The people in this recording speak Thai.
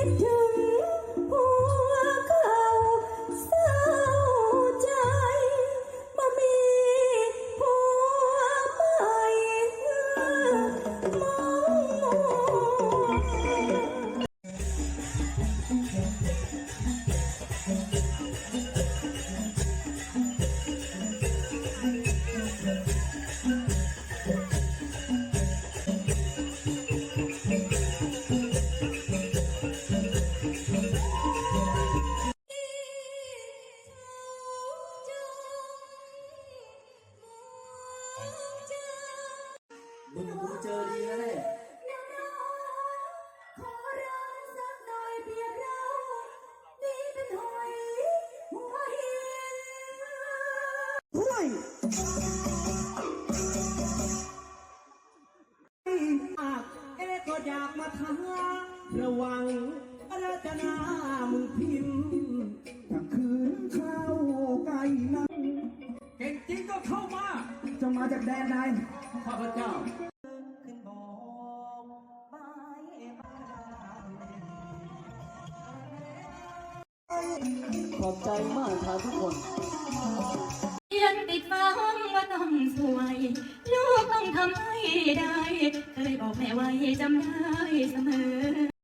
I do. มึงกูเจอดีแล้วแหละอยากมาท้าระวังรัตนมึงพิมพ์กางคืนเข้าไกลนั้นเก่งจริงก็เข้ามา จะมาจากแดนใด ข้าพเจ้าขึ้นบอกบายบายขอบใจมากครับทุกคนเรียนติดฟ้าห้องว่าต้องสวย ลูกต้องทำให้ได้ เคยบอกแม่ไว้จำได้เสมอ